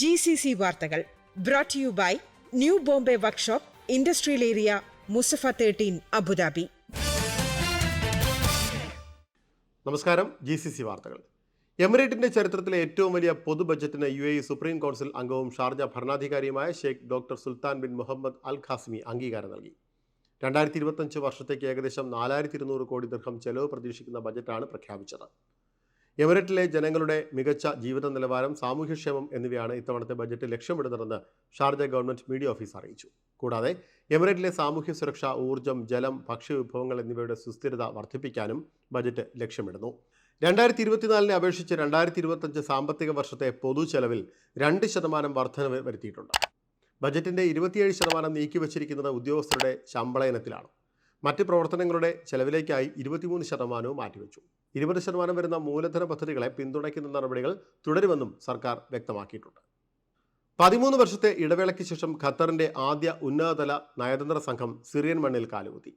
G C C വാർത്തകൾ brought you by new Bombay workshop industrial area Musaffah thirteen Abu Dhabi നമസ്കാരം G C C വാർത്തകൾ. എമിറേറ്റിന്റെ ചരിത്രത്തിലെ ഏറ്റവും വലിയ പൊതു ബജറ്റിന് യു എ സുപ്രീം കൗൺസിൽ അംഗവും Sharjah ഭരണാധികാരിയുമായ Sheikh doctor Sultan bin Muhammad al Qasimi അംഗീകാരം നൽകി. രണ്ടായിരത്തി ഇരുപത്തഞ്ച് വർഷത്തേക്ക് ഏകദേശം നാലായിരത്തി ഇരുന്നൂറ് കോടി ദീർഘം ചെലവ് പ്രതീക്ഷിക്കുന്ന ബജറ്റാണ് പ്രഖ്യാപിച്ചത്. എമിറേറ്റിലെ ജനങ്ങളുടെ മികച്ച ജീവിത നിലവാരം സാമൂഹ്യക്ഷേമം എന്നിവയാണ് ഇത്തവണത്തെ ബജറ്റ് ലക്ഷ്യമിടുന്നതെന്ന് ഷാർജ ഗവൺമെന്റ് മീഡിയ ഓഫീസ് അറിയിച്ചു. കൂടാതെ എമിറേറ്റിലെ സാമൂഹ്യ സുരക്ഷ ഊർജം ജലം ഭക്ഷ്യവിഭവങ്ങൾ എന്നിവയുടെ സുസ്ഥിരത വർദ്ധിപ്പിക്കാനും ബജറ്റ് ലക്ഷ്യമിടുന്നു. രണ്ടായിരത്തി ഇരുപത്തിനാലിനെ അപേക്ഷിച്ച് രണ്ടായിരത്തി ഇരുപത്തഞ്ച് സാമ്പത്തിക വർഷത്തെ പൊതു ചെലവിൽ രണ്ട് ശതമാനം വർധനവ് വരുത്തിയിട്ടുണ്ട്. ബജറ്റിന്റെ ഇരുപത്തിയേഴ് ശതമാനം നീക്കിവച്ചിരിക്കുന്നത് ഉദ്യോഗസ്ഥരുടെ ശമ്പള ഇനത്തിലാണ്. മറ്റ് പ്രവർത്തനങ്ങളുടെ ചെലവിലേക്കായി ഇരുപത്തിമൂന്ന് ശതമാനവും മാറ്റിവെച്ചു. ഇരുപത് ശതമാനം വരുന്ന മൂലധന പദ്ധതികളെ പിന്തുണയ്ക്കുന്ന നടപടികൾ തുടരുമെന്നും സർക്കാർ വ്യക്തമാക്കിയിട്ടുണ്ട്. പതിമൂന്ന് വർഷത്തെ ഇടവേളയ്ക്ക് ശേഷം ഖത്തറിന്റെ ആദ്യ ഉന്നതതല നയതന്ത്ര സംഘം സിറിയൻ മണ്ണിൽ കാലുകുത്തി.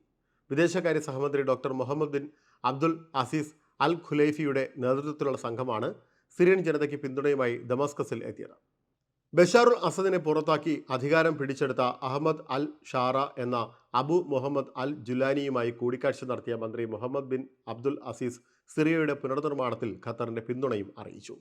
വിദേശകാര്യ സഹമന്ത്രി doctor Muhammad bin Abdul Aziz al ഖുലൈഫിയുടെ നേതൃത്വത്തിലുള്ള സംഘമാണ് സിറിയൻ ജനതയ്ക്ക് പിന്തുണയുമായി ദമാസ്കസിൽ എത്തിയത്. ബഷാറുൽ അസദിനെ പുറത്താക്കി അധികാരം പിടിച്ചെടുത്ത അഹമ്മദ് അൽ ഷാറ എന്ന അബു മുഹമ്മദ് അൽ ജുലാനിയുമായി കൂടിക്കാഴ്ച നടത്തിയ മന്ത്രി മുഹമ്മദ് ബിൻ അബ്ദുൽ അസീസ് സിറിയയുടെ പുനർനിർമ്മാണത്തിൽ ഖത്തറിന്റെ പിന്തുണയും അറിയിച്ചു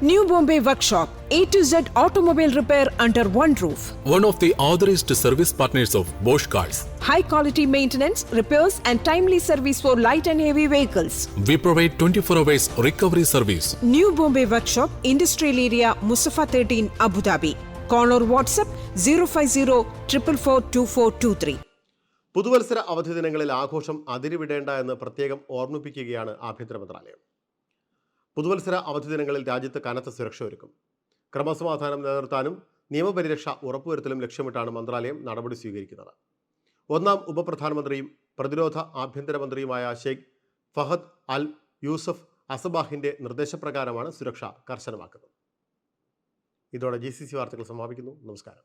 New Bombay Workshop, A to Z automobile repair under one roof. one of the authorized service partners of Bosch Cars. high quality maintenance, repairs, and timely service for light and heavy vehicles. We provide 24 hours recovery service. New Bombay Workshop, Industrial Area, Musafa 13, Abu Dhabi. Call or WhatsApp 050 444 പുതുവത്സര അവധി ദിനങ്ങളിൽ ആഘോഷം അതിരുവിടേണ്ട എന്ന് പ്രത്യേകം ഓർമ്മിപ്പിക്കുകയാണ് ആഭ്യന്തര മന്ത്രാലയം. പുതുവത്സര അവധി ദിനങ്ങളിൽ രാജ്യത്ത് കനത്ത സുരക്ഷ ഒരുക്കും. ക്രമസമാധാനം നിലനിർത്താനും നിയമപരിരക്ഷ ഉറപ്പുവരുത്തലും ലക്ഷ്യമിട്ടാണ് മന്ത്രാലയം നടപടി സ്വീകരിക്കുന്നത്. ഒന്നാം ഉപപ്രധാനമന്ത്രിയും പ്രതിരോധ ആഭ്യന്തരമന്ത്രിയുമായ ഷെയ്ഖ് ഫഹദ് അൽ യൂസഫ് അസബാഹിന്റെ നിർദ്ദേശപ്രകാരമാണ് സുരക്ഷ കർശനമാക്കുന്നത്. ഇതോടെ ജി സി സി വാർത്തകൾ സമാപിക്കുന്നു. നമസ്കാരം.